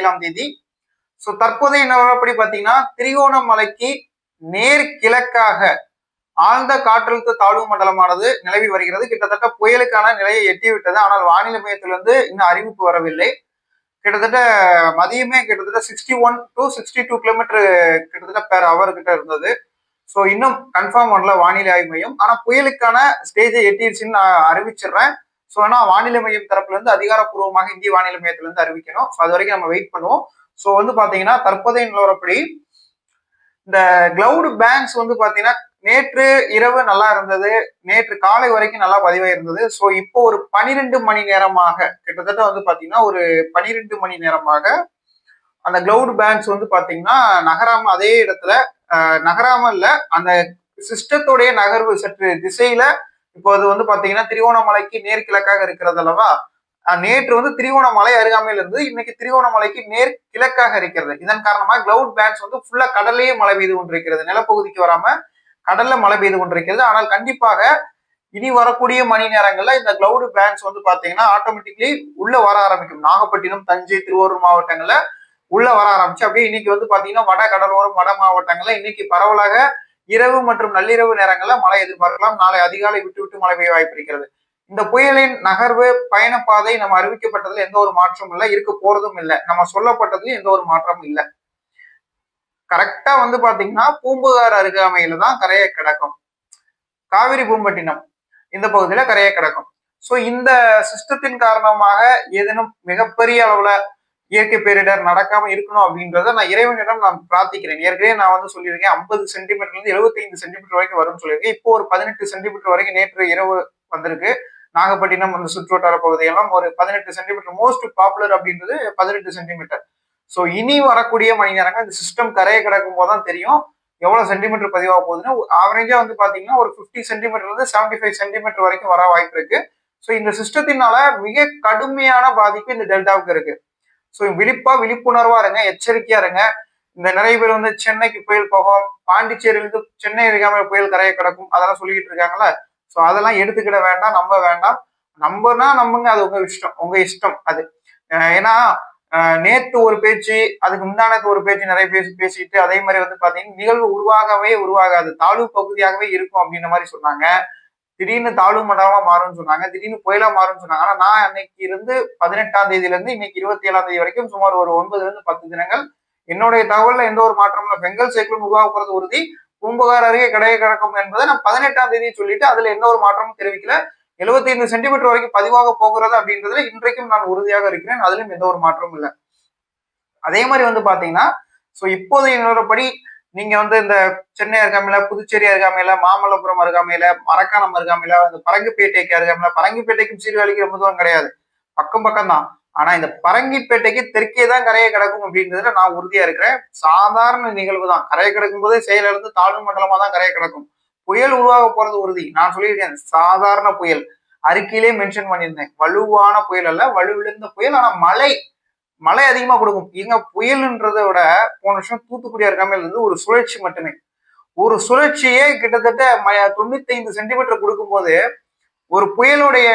ஏழாம் தேதி. ஸோ தற்போதைய நிலவரப்படி பார்த்தீங்கன்னா திரிகோணமலைக்கு நேர் கிழக்காக ஆழ்ந்த காற்றழுத்த தாழ்வு மண்டலமானது நிலவி வருகிறது. கிட்டத்தட்ட புயலுக்கான நிலையை எட்டிவிட்டது. ஆனால் வானிலை மையத்திலிருந்து இன்னும் அறிவிப்பு வரவில்லை. கிட்டத்தட்ட மதியமே கிட்டத்தட்ட sixty one to sixty two kilometre கிட்டத்தட்ட பேர் அவர் கிட்ட இருந்தது. ஸோ இன்னும் கன்ஃபார்ம் பண்ணல வானிலை ஆய்வு மையம். ஆனால் புயலுக்கான ஸ்டேஜை எட்டிடுச்சுன்னு நான் அறிவிச்சிடுறேன். ஸோ ஆனால் வானிலை மையம் தரப்புல இருந்து அதிகாரப்பூர்வமாக இந்திய வானிலை மையத்துல இருந்து அறிவிக்கணும். ஸோ அது வரைக்கும் நம்ம வெயிட் பண்ணுவோம். ஸோ வந்து பாத்தீங்கன்னா தற்போதைய நிலவரப்படி இந்த கிளவுடு பேங்க்ஸ் வந்து பாத்தீங்கன்னா நேற்று இரவு நல்லா இருந்தது. நேற்று காலை வரைக்கும் நல்லா பதிவாயிருந்தது. ஸோ இப்போ ஒரு பனிரெண்டு மணி நேரமாக கிட்டத்தட்ட வந்து பாத்தீங்கன்னா ஒரு பனிரெண்டு மணி நேரமாக அந்த கிளவுட் பேங்க்ஸ் வந்து பாத்தீங்கன்னா நகராம அதே இடத்துல நகராம இல்ல அந்த சிஸ்டத்துடைய நகர்வு சற்று திசையில இப்போ அது வந்து பாத்தீங்கன்னா திருவோணமலைக்கு நேர்கிழக்காக இருக்கிறது அல்லவா? நேற்று வந்து திருவோணமலை அருகாமையில் இருந்து இன்னைக்கு திருவோணமலைக்கு நேர் கிழக்காக இருக்கிறது. இதன் காரணமா கிளவுட் பேண்ட்ஸ் வந்து ஃபுல்லா கடலையே மழை பெய்து கொண்டிருக்கிறது. நிலப்பகுதிக்கு வராம கடல்ல மழை பெய்து கொண்டிருக்கிறது. ஆனால் கண்டிப்பாக இனி வரக்கூடிய மணி நேரங்கள்ல இந்த கிளவுட் பேண்ட்ஸ் வந்து பாத்தீங்கன்னா ஆட்டோமேட்டிக்லி உள்ள வர ஆரம்பிக்கும். நாகப்பட்டினம் தஞ்சை திருவாரூர் மாவட்டங்கள்ல உள்ள வர ஆரம்பிச்சு அப்படியே இன்னைக்கு வந்து பாத்தீங்கன்னா வட கடலோரம் வட மாவட்டங்கள்ல இன்னைக்கு பரவலாக இரவு மற்றும் நள்ளிரவு நேரங்கள்ல மழை எதிர்பார்க்கலாம். நாளை அதிகாலை விட்டு விட்டு மழை பெய்ய வாய்ப்பு இருக்கிறது. இந்த புயலின் நகர்வு பயணப்பாதை நம்ம அறிவிக்கப்பட்டதுல எந்த ஒரு மாற்றமும் இல்லை. இருக்க போறதும் இல்லை. நம்ம சொல்லப்பட்டதுலயும் எந்த ஒரு மாற்றமும் இல்லை. கரெக்டா வந்து பாத்தீங்கன்னா பூம்புகார் அருகாமையில தான் கரையை கிடக்கும். காவிரி பூம்பட்டினம் இந்த பகுதியில கரையை கிடக்கும். சோ இந்த சிஸ்டத்தின் காரணமாக ஏதேனும் மிகப்பெரிய அளவுல இயற்கை பேரிடர் நடக்காம இருக்கணும் அப்படின்றத நான் இறைவனிடம் நான் பிரார்த்திக்கிறேன். ஏற்கனவே நான் வந்து சொல்லியிருக்கேன் ஐம்பது சென்டிமீட்டர்ல இருந்து எழுபத்தைந்து சென்டிமீட்டர் வரைக்கும் வரும்னு சொல்லியிருக்கேன். இப்போ ஒரு பதினெட்டு சென்டிமீட்டர் வரைக்கும் நேற்று இரவு வந்திருக்கு. நாகப்பட்டினம் அந்த சுற்றுவட்டார பகுதியெல்லாம் ஒரு பதினெட்டு சென்டிமீட்டர் மோஸ்ட் பாப்புலர் அப்படின்றது பதினெட்டு சென்டிமீட்டர் ஸோ இனி வரக்கூடிய மணி நேரங்கள் இந்த சிஸ்டம் கரையை கிடக்கும் போது தான் தெரியும். எவ்வளவு சென்டிமீட்டர் பதிவாக போகுதுன்னு. ஆவரேஜா வந்து பாத்தீங்கன்னா ஒரு ஃபிஃப்டி சென்டிமீட்டர்ல இருந்து செவன்டி ஃபைவ் சென்டிமீட்டர் வரைக்கும் வர வாய்ப்பு இருக்கு. ஸோ இந்த சிஸ்டத்தினால மிக கடுமையான பாதிப்பு இந்த டெல்டாவுக்கு இருக்கு. ஸோ விழிப்பா விழிப்புணர்வா இருங்க எச்சரிக்கையா இருங்க. இந்த நிறைய பேர் வந்து சென்னைக்கு புயல் போகும் பாண்டிச்சேரியிலிருந்து சென்னை அருகாமல் புயல் கரையை கிடக்கும் அதெல்லாம் சொல்லிக்கிட்டு இருக்காங்கல்ல. ஸோ அதெல்லாம் எடுத்துக்கிட வேண்டாம் நம்ப வேண்டாம். நம்பனா நம்புங்க அது உங்க இஷ்டம் உங்க இஷ்டம் அது. ஏன்னா நேற்று நேத்து ஒரு பேச்சு அதுக்கு முந்தானத்து ஒரு பேச்சு நிறைய பேசி பேசிட்டு அதே மாதிரி வந்து பாத்தீங்கன்னா நிகழ்வு உருவாகவே உருவாகாது தாழ்வு பகுதியாகவே இருக்கும் அப்படின்ற மாதிரி சொன்னாங்க. திடீர்னு தாழ்வு மண்டலமா மாறும்னு சொன்னாங்க திடீர்னு புயலா மாறும்னு சொன்னாங்க. ஆனா நான் அன்னைக்கு இருந்து பதினெட்டாம் தேதியில இருந்து இன்னைக்கு இருபத்தி ஏழாம் தேதி வரைக்கும் சுமார் ஒரு ஒன்பதுல இருந்து பத்து தினங்கள் என்னுடைய தகவல்ல எந்த ஒரு மாற்றமும் இல்லை. பெங்கல் சைக்கிள் உருவாக போறது உறுதி. பூம்புகார் அருகே கடையை கிடக்கும் என்பதை நான் பதினெட்டாம் தேதி சொல்லிட்டு அதுல எந்த ஒரு மாற்றமும் தெரிவிக்கல. 75 சென்டிமீட்டர் வரைக்கும் பதிவாக போகிறது அப்படின்றதுல இன்றைக்கும் நான் உறுதியாக இருக்கிறேன். அதுலயும் எந்த ஒரு மாற்றமும் இல்லை. அதே மாதிரி வந்து பாத்தீங்கன்னா ஸோ இப்போதைய நிலவரப்படி நீங்க வந்து இந்த சென்னை அருகாமையில புதுச்சேரி அருகாமையில மாமல்லபுரம் அருகாமையில மரக்காணம் அருகாமையில இந்த பரங்கிப்பேட்டைக்கு அருகாமையில பரங்கிப்பேட்டைக்கும் சீர்காழிக்கு ரொம்ப தூரம் கிடையாது. பக்கம் பக்கம் தான். ஆனா இந்த பரங்கிப்பேட்டைக்கு தெற்கே தான் கரையை கிடக்கும் அப்படின்றதுல நான் உறுதியா இருக்கிறேன். சாதாரண நிகழ்வு தான். கரையை கிடக்கும் போதே செயலிழந்து தாழ்வு மண்டலமா தான் கரையை கிடக்கும். புயல் உருவாக போறது உறுதி. நான் சொல்லியிருக்கேன் சாதாரண புயல். அறிக்கையிலே மென்ஷன் பண்ணியிருந்தேன். வலுவான புயல் அல்ல வலுவிழந்த புயல் ஆனா மழை. மழை அதிகமா கொடுக்கும். இங்க புயல்ன்றதை விட போன வருஷம் தூத்துக்குடி அருகாமையில் இருந்து ஒரு சுழற்சி மட்டுமே. ஒரு சுழற்சியே கிட்டத்தட்ட தொண்ணூத்தி ஐந்து சென்டிமீட்டர் கொடுக்கும்போது ஒரு புயலுடைய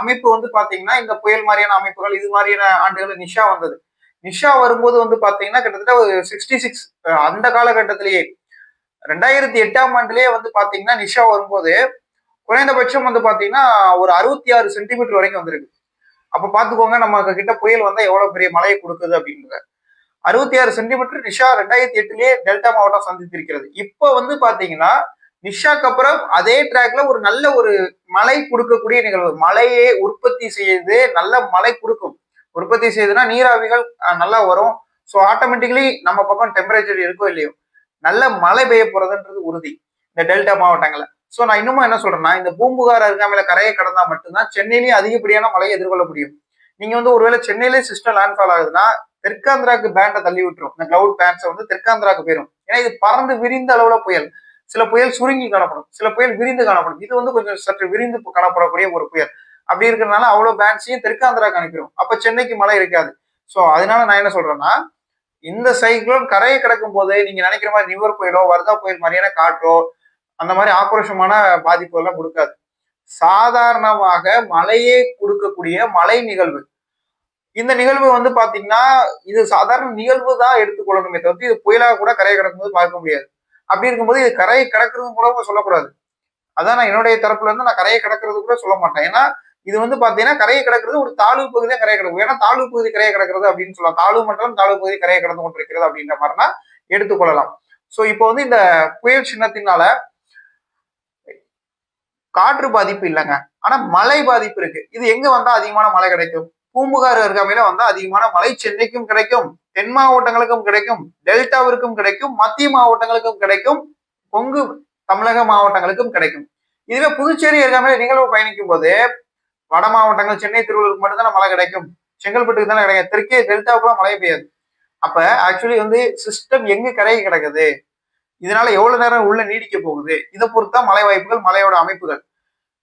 அமைப்பு வந்து பாத்தீங்கன்னா இந்த புயல் மாதிரியான அமைப்புகள் இது மாதிரியான ஆண்டுகள் நிஷா வந்தது. நிஷா வரும்போது வந்து பாத்தீங்கன்னா கிட்டத்தட்ட ஒரு சிக்ஸ்டி சிக்ஸ் அந்த காலகட்டத்திலேயே. ரெண்டாயிரத்தி எட்டாம் ஆண்டுலயே வந்து பாத்தீங்கன்னா நிஷா வரும்போது குறைந்தபட்சம் வந்து பாத்தீங்கன்னா ஒரு அறுபத்தி ஆறு சென்டிமீட்டர் வரைக்கும் வந்திருக்கு. அப்ப பாத்துக்கோங்க நம்ம கிட்ட புயல் வந்தா எவ்வளவு பெரிய மழையை கொடுக்குது அப்படின்றத அறுபத்தி ஆறு சென்டிமீட்டர் நிஷா ரெண்டாயிரத்தி எட்டுலயே டெல்டா மாவட்டம் சந்தித்திருக்கிறது. இப்போ வந்து பாத்தீங்கன்னா நிஷாக்கு அப்புறம் அதே ட்ராக்ல ஒரு நல்ல ஒரு மழை கொடுக்கக்கூடிய நிகழ்வு. மழையே உற்பத்தி செய்து நல்ல மழை கொடுக்கும். உற்பத்தி செய்யுதுன்னா நீராவிகள் நல்லா வரும். ஸோ ஆட்டோமேட்டிக்கலி நம்ம பக்கம் டெம்பரேச்சர் இருக்கோ இல்லையோ நல்ல மழை பெய்ய போறதுன்றது உறுதி. இந்த டெல்டா மாவட்டங்களை ஸோ நான் இன்னமும் என்ன சொல்றேன்னா இந்த பூம்புகார் அருகாமையில கரையை கடந்தா மட்டும்தான் சென்னையிலேயே அதிகப்படியான மழையை எதிர்கொள்ள முடியும் நீங்க வந்து ஒருவேளை சென்னையிலே சிஸ்டம் லேண்ட்ஃபால் ஆகுதுன்னா தெற்காந்திராக்கு பேண்டை தள்ளி விட்டுரும். இந்த கிளவுட் பேண்ட்ஸை வந்து தெற்காந்திராக்கு போயிடும் ஏன்னா இது பறந்து விரிந்த அளவுல புயல். சில புயல் சுருங்கி காணப்படும். சில புயல் விரிந்து காணப்படும். இது வந்து கொஞ்சம் சற்று விரிந்து காணப்படக்கூடிய ஒரு புயல். அப்படி இருக்கிறதுனால அவ்வளவு பேண்ட்ஸையும் தெற்காந்திராக்கு அனுப்பிடும் அப்ப சென்னைக்கு மழை இருக்காது. ஸோ அதனால நான் என்ன சொல்றேன்னா இந்த சைக்ளோன் கரையை கிடக்கும் போது நீங்க நினைக்கிற மாதிரி நிவர் புயலோ வர்தா புயல் மாதிரியான காற்றோ அந்த மாதிரி ஆக்ரோஷமான பாதிப்பு எல்லாம் கொடுக்காது. சாதாரணமாக மழையே கொடுக்கக்கூடிய மழை நிகழ்வு. இந்த நிகழ்வு வந்து பாத்தீங்கன்னா இது சாதாரண நிகழ்வு தான் எடுத்துக்கொள்ளணுமே தவிர்த்து இது புயலாக கூட கரையை கடக்கும்போது பார்க்க முடியாது. அப்படி இருக்கும்போது இது கரையை கடக்கிறது கூட சொல்லக்கூடாது. அதான் நான் என்னுடைய தரப்புல இருந்து நான் கரையை கடக்கிறது கூட சொல்ல மாட்டேன். ஏன்னா இது வந்து பாத்தீங்கன்னா கரையை கிடக்கிறது ஒரு தாழ்வு பகுதி தான் கரையை கிடக்கும். ஏன்னா தாழ்வு பகுதி கரையை கிடக்கிறது அப்படின்னு சொல்லலாம். தாழ்வு மண்டலம் தாழ்வு பகுதி கரையை கடந்து கொண்டிருக்கிறது அப்படின்ற மாதிரினா எடுத்துக்கொள்ளலாம். சோ இப்போ வந்து இந்த புயல் சின்னத்தினால காற்று பாதிப்பு இல்லைங்க. ஆனா மழை பாதிப்பு இருக்கு. இது எங்க வந்தா அதிகமான மழை கிடைக்கும்? பூம்புகார் அருகாமையில வந்தா அதிகமான மழை சென்னைக்கும் கிடைக்கும். தென் மாவட்டங்களுக்கும் கிடைக்கும். டெல்டாவிற்கும் கிடைக்கும். மத்திய மாவட்டங்களுக்கும் கிடைக்கும். கொங்கு தமிழக மாவட்டங்களுக்கும் கிடைக்கும். இதுவே புதுச்சேரி அருகாமையில நிகழ்வு பயணிக்கும் போது வட மாவட்டங்கள் சென்னை திருவள்ளூருக்கு மட்டும்தான் மழை கிடைக்கும். செங்கல்பட்டுக்கு தானே கிடைக்கும். தெற்கே டெல்டாவுக்குலாம் மழை பெய்யாது. அப்ப ஆக்சுவலி வந்து சிஸ்டம் எங்க கரையை கிடக்குது? இதனால எவ்வளவு நேரம் உள்ள நீடிக்க போகுது? இதை பொறுத்தா மழை வாய்ப்புகள் மழையோட அமைப்புகள்.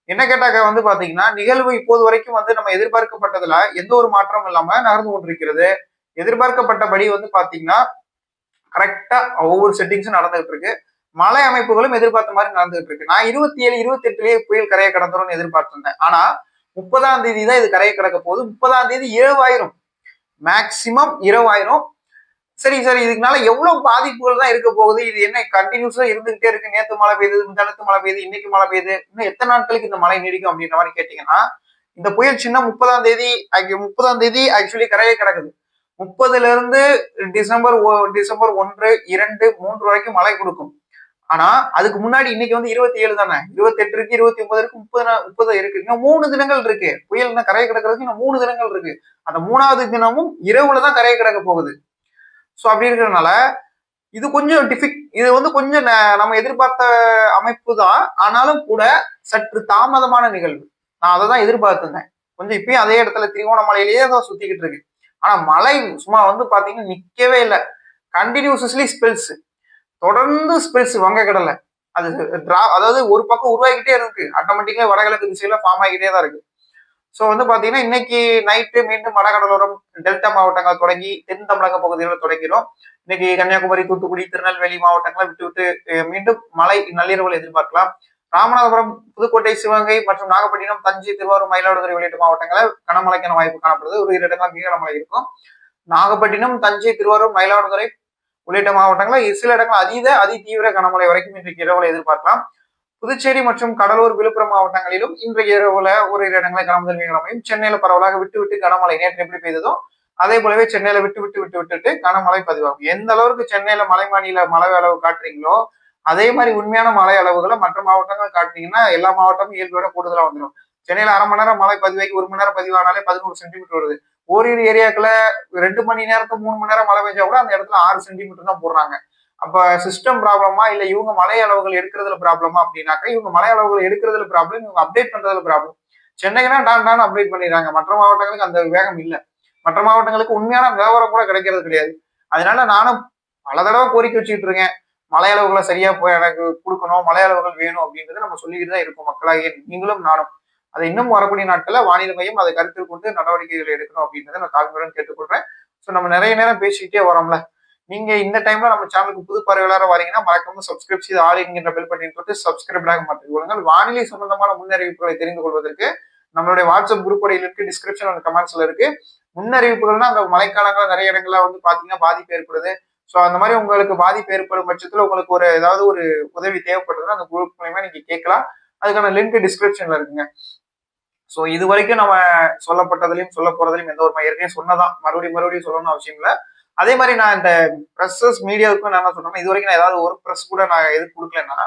என்ன கேட்டாக்க வந்து பாத்தீங்கன்னா நிகழ்வு இப்போது வரைக்கும் வந்து நம்ம எதிர்பார்க்கப்பட்டதுல எந்த ஒரு மாற்றமும் இல்லாம நகர்ந்து கொண்டிருக்கிறது. எதிர்பார்க்கப்பட்டபடி வந்து பாத்தீங்கன்னா கரெக்டா ஒவ்வொரு செட்டிங்ஸும் நடந்துகிட்டு இருக்கு. மலை அமைப்புகளும் எதிர்பார்த்த மாதிரி நடந்துகிட்டு இருக்கு. நான் இருபத்தி ஏழு இருபத்தி எட்டுலயே புயல் கரையை கடந்துரும்னு எதிர்பார்த்திருந்தேன். ஆனா முப்பதாம் தேதி தான் இது கரையை கிடக்க போகுது. முப்பதாம் தேதி இரவாயிரம். மேக்சிமம் இரவாயிரம். சரி சரி இதுக்குனால எவ்வளவு பாதிப்புகள் தான் இருக்க போகுது? இது என்ன கண்டினியூஸா இருந்துகிட்டே இருக்கு? நேத்து மழை பெய்யுது முந்தானத்து மழை பெய்யுது இன்னைக்கு மழை பெய்யுது இன்னும் எத்தனை நாட்களுக்கு இந்த மழை நீடிக்கும் அப்படின்ற மாதிரி கேட்டீங்கன்னா இந்த புயல் சின்ன முப்பதாம் தேதி முப்பதாம் தேதி ஆக்சுவலி கரையை கிடக்குது. முப்பதுல இருந்து டிசம்பர் டிசம்பர் ஒன்று இரண்டு மூன்று வரைக்கும் மழை கொடுக்கும். ஆனா அதுக்கு முன்னாடி இன்னைக்கு வந்து இருபத்தி ஏழு தானே? இருபத்தி எட்டு இருக்கு இருபத்தி ஒன்பது இருக்கு முப்பது முப்பது இருக்கு. இன்னும் மூணு தினங்கள் இருக்கு. புயல் இன்னும் கரையை கிடக்கிறதுக்கு இன்னும் மூணு தினங்கள் இருக்கு. அந்த மூணாவது தினமும் இரவுல தான் கரையை கிடக்க போகுது. ஸோ அப்படி இருக்கிறதுனால இது கொஞ்சம் டிஃபிக் இது வந்து கொஞ்சம் நம்ம எதிர்பார்த்த அமைப்பு தான். ஆனாலும் கூட சற்று தாமதமான நிகழ்வு. நான் அதை தான் எதிர்பார்த்துருந்தேன். கொஞ்சம் இப்பயும் அதே இடத்துல திரிகோணமலையிலேயே தான் சுத்திக்கிட்டு இருக்கு ஆனா மழை சும்மா வந்து பாத்தீங்கன்னா நிக்கவே இல்லை. கண்டினியூஸ்லி ஸ்பெல்ஸ் தொடர்ந்து ஸ்பெல்ஸ் வங்கக்கடலை. அது டிரா அதாவது ஒரு பக்கம் உருவாகிக்கிட்டே இருக்கு. ஆட்டோமேட்டிக்கா வடகிழக்கு திசையில ஃபார்ம் ஆகிக்கிட்டே தான் இருக்கு. ஸோ வந்து பார்த்தீங்கன்னா இன்னைக்கு நைட்டு மீண்டும் வடகடலோரம் டெல்டா மாவட்டங்கள் தொடங்கி தென் தமிழக பகுதிகளில் தொடங்கிடும். இன்னைக்கு கன்னியாகுமரி தூத்துக்குடி திருநெல்வேலி மாவட்டங்களை விட்டு விட்டு மீண்டும் மழை நள்ளிரவில் எதிர்பார்க்கலாம். ராமநாதபுரம் புதுக்கோட்டை சிவகங்கை மற்றும் நாகப்பட்டினம் தஞ்சை திருவாரூர் மயிலாடுதுறை உள்ளிட்ட மாவட்டங்களில் கனமழைக்கான வாய்ப்பு காணப்படுது. ஒரு இரு இடங்கள் மிக கனமழை இருக்கும். நாகப்பட்டினம் தஞ்சை திருவாரூர் மயிலாடுதுறை உள்ளிட்ட மாவட்டங்களில் சில இடங்கள் அதீத அதி தீவிர கனமழை வரைக்கும் இன்றைக்கு இரவுல எதிர்பார்க்கலாம். புதுச்சேரி மற்றும் கடலூர் விழுப்புரம் மாவட்டங்களிலும் இன்றைய இரவுல ஒரு இரு இடங்களில் கனமுதல் மிக சென்னையில பரவலாக விட்டு விட்டு கனமழை நேற்று எப்படி பெய்ததோ அதே போலவே சென்னையில விட்டு விட்டு விட்டு விட்டுட்டு கனமழை பதிவாகும். எந்த அளவுக்கு சென்னையில மலை மாநில மழை அளவு காட்டுறீங்களோ அதே மாதிரி உண்மையான மழை அளவுகளை மற்ற மாவட்டங்கள் காட்டுறீங்கன்னா எல்லா மாவட்டமும் இயல்போட கூடுதலா வந்துடும் சென்னையில அரை மணி நேரம் மழை பதிவாகி ஒரு மணி நேரம் பதிவானாலே பதினோரு சென்டிமீட்டர் வருது. ஓரிரு ஏரியாக்களை ரெண்டு மணி நேரத்துக்கு மூணு மணி நேரம் மழை பெஞ்சா கூட அந்த இடத்துல ஆறு சென்டிமீட்டர் தான் போடுறாங்க. அப்ப சிஸ்டம் ப்ராப்ளமா இல்ல இவங்க மலை அளவுகள் எடுக்கிறதுல ப்ராப்ளமா அப்படின்னாக்கா இவங்க மலை அளவுகள் எடுக்கிறதுல ப்ராப்ளம் இவங்க அப்டேட் பண்றதுல ப்ராப்ளம் சென்னைக்குனா டான் டான் அப்டேட் பண்ணிடுறாங்க. மற்ற மாவட்டங்களுக்கு அந்த வேகம் இல்லை. மற்ற மாவட்டங்களுக்கு உண்மையான விவரம் கூட கிடைக்கிறது கிடையாது. அதனால நானும் பல தடவை கோரிக்கை வச்சுக்கிட்டு இருக்கேன். மலை அளவுகளை சரியா போய் எனக்கு கொடுக்கணும் மலை அளவுகள் வேணும் அப்படின்றத நம்ம சொல்லிக்கிட்டு தான் இருக்கோம் மக்களாகிய நீங்களும் நானும். அதை இன்னும் வரக்கூடிய நாட்கள்ல வானிலை மையம் அதை கருத்தில் கொண்டு நடவடிக்கைகள் எடுக்கணும் அப்படின்றத நான் தாழ்மையுடன் கேட்டுக்கொள்றேன். ஸோ நம்ம நிறைய நேரம் பேசிக்கிட்டே வரோம்ல. நீங்க இந்த டைம்ல நம்ம சேனலுக்கு புது பார்வையாளராக வரீங்கன்னா மறக்காம சப்ஸ்கிரைப் செய்து ஆள் என்கின்ற பெல் பண்ணிட்டு சப்ஸ்கிரைப் ஆக மாற்றிக் கொள்ளுங்கள் வானிலை சம்பந்தமான முன்னறிவிப்புகளை தெரிந்து கொள்வதற்கு நம்மளுடைய வாட்ஸ்அப் குரூப் இருக்கு டிஸ்கிரிப்ஷன் அந்த கமெண்ட்ஸ்ல இருக்கு. முன்னறிவிப்புகள்னா அந்த மழைக்காலங்கள் நிறைய இடங்கள்ல வந்து பாத்தீங்கன்னா பாதிப்பு ஏற்படுது. ஸோ அந்த மாதிரி உங்களுக்கு பாதிப்பு ஏற்படும் பட்சத்தில் உங்களுக்கு ஒரு ஏதாவது ஒரு உதவி தேவைப்படுதுன்னா அந்த குரூப் மூலயமா நீங்க கேட்கலாம். அதுக்கான லிங்க் டிஸ்கிரிப்ஷன்ல இருக்குங்க. ஸோ இது வரைக்கும் நம்ம சொல்லப்பட்டதுலையும் சொல்ல போறதுலையும் எந்த ஒரு ஏற்கனவே சொன்னதான். மறுபடியும் மறுபடியும் சொல்லணும்னு அவசியம் இல்லை. அதே மாதிரி நான் இந்த ப்ரெஸ்ஸஸ் மீடியாவுக்கும் நான் என்ன சொல்றேன் இது வரைக்கும் நான் ஏதாவது ஒரு ப்ரெஸ் கூட நான் எது கொடுக்கலன்னா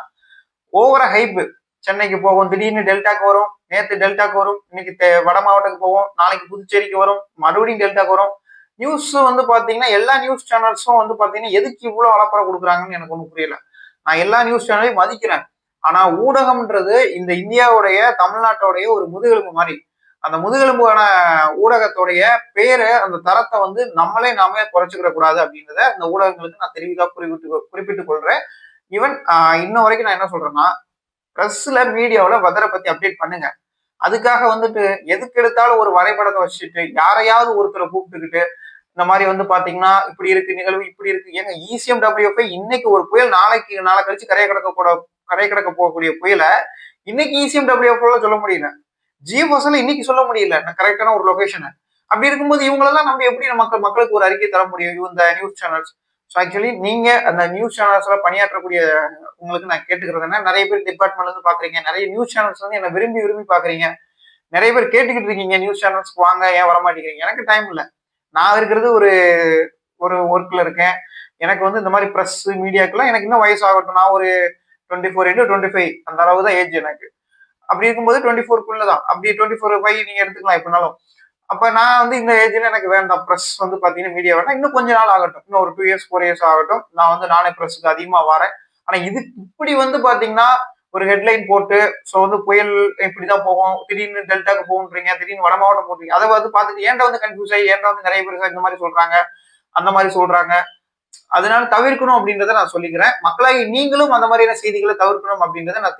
ஓவர ஹைப் சென்னைக்கு போவோம் திடீர்னு டெல்டாக்கு வரும் நேற்று டெல்டாக்கு வரும் இன்னைக்கு வட மாவட்டத்துக்கு போவோம் நாளைக்கு புதுச்சேரிக்கு வரும் மறுபடியும் டெல்டாக்கு வரும். நியூஸ் வந்து பாத்தீங்கன்னா எல்லா நியூஸ் சேனல்ஸும் வந்து பாத்தீங்கன்னா எதுக்கு இவ்வளவு அலப்பறை கொடுக்குறாங்கன்னு எனக்கு ஒன்றும் புரியல. நான் எல்லா நியூஸ் சேனலையும் மதிக்கிறேன். ஆனா ஊடகம்ன்றது இந்த இந்தியாவுடைய தமிழ்நாட்டோடைய ஒரு முதுகெலும்பு மாதிரி. அந்த முதுகெலும்பான ஊடகத்துடைய பேரை அந்த தரத்தை வந்து நம்மளே நாமே குறைச்சிக்கிற கூடாது அப்படின்றத இந்த ஊடகங்களுக்கு நான் தெரிவிக்கா குறிப்பிட்டு குறிப்பிட்டுக் கொள்றேன். ஈவன் இன்ன வரைக்கும் நான் என்ன சொல்றேன்னா ப்ரெஸ்ல மீடியாவில் வெதரை பத்தி அப்டேட் பண்ணுங்க. அதுக்காக வந்துட்டு எதுக்கு எடுத்தாலும் ஒரு வரைபடத்தை வச்சுட்டு யாரையாவது ஒருத்தரை கூப்பிட்டுக்கிட்டு இந்த மாதிரி வந்து பாத்தீங்கன்னா இப்படி இருக்கு நிகழ்வு இப்படி இருக்கு. ஏங்க இசிஎம் டபிள்யூஎஃப் இன்னைக்கு ஒரு புயல் நாளைக்கு நாளை கழிச்சு கரையை கிடக்க கூட கரையை கிடக்க போகக்கூடிய புயலை இன்னைக்கு இசிஎம் டபிள்யூஎஃப்ல சொல்ல முடியல. ஜிஎஃப்எஸ்ல இன்னைக்கு சொல்ல முடியல. கரெக்டான ஒரு லொகேஷனை அப்படி இருக்கும்போது இவங்களெல்லாம் நம்ம எப்படி மக்கள் மக்களுக்கு ஒரு அறிக்கை தர முடியும்? இந்த நியூஸ் சேனல்ஸ் ஸோ ஆக்சுவலி நீங்க அந்த நியூஸ் சேனல்ஸ்ல பணியாற்றக்கூடிய உங்களுக்கு நான் கேட்டுக்கிறது என்ன? நிறைய பேர் டிபார்ட்மெண்ட்ல இருந்து பாக்குறீங்க. நிறைய நியூஸ் சேனல்ஸ் வந்து என்ன விரும்பி விரும்பி பாக்குறீங்க. நிறைய பேர் கேட்டுக்கிட்டு இருக்கீங்க நியூஸ் சேனல்ஸ்க்கு வாங்க ஏன் வர மாட்டேங்கிறீங்க எனக்கு டைம் இல்லை. நான் இருக்கிறது ஒரு ஒரு ஒர்க்ல இருக்கேன். எனக்கு வந்து இந்த மாதிரி ப்ரெஸ் மீடியாக்கெல்லாம் எனக்கு இன்னும் வயசு ஆகட்டும். நான் ஒரு twenty four into twenty five அந்த அளவு தான் ஏஜ் எனக்கு. அப்படி இருக்கும்போது டுவெண்ட்டி ஃபோர்க்குள்ள தான் அப்படி டுவெண்ட்டி ஃபோர் ஃபைவ் நீங்க எடுத்துக்கலாம் எப்படினாலும். அப்ப நான் வந்து இந்த ஏஜ்ல எனக்கு வேண்டாம். ப்ரெஸ் வந்து பாத்தீங்கன்னா மீடியா வேண்டாம். இன்னும் கொஞ்ச நாள் ஆகட்டும். இன்னும் ஒரு டூ இயர்ஸ் ஃபோர் இயர்ஸ் ஆகட்டும். நான் வந்து நானே ப்ரெஸ்ஸுக்கு அதிகமா வரேன். ஆனா இது இப்படி வந்து பாத்தீங்கன்னா ஒரு ஹெட்லைன் போட்டு ஸோ வந்து புயல் இப்படிதான் போகும். திடீர்னு டெல்டாக்கு போகுன்றீங்க திடீர்னு வட மாவட்டம் போடுறீங்க அதை வந்து பார்த்துட்டு ஏன்டா வந்து கன்ஃபியூஸ் ஆகி ஏன்டா வந்து நிறைய பேர் இந்த மாதிரி சொல்றாங்க அந்த மாதிரி சொல்றாங்க. அதனால தவிர்க்கணும் அப்படின்றத நான் சொல்லிக்கிறேன். மக்களாகி நீங்களும் அந்த மாதிரியான செய்திகளை தவிர்க்கணும் அப்படின்றத நான்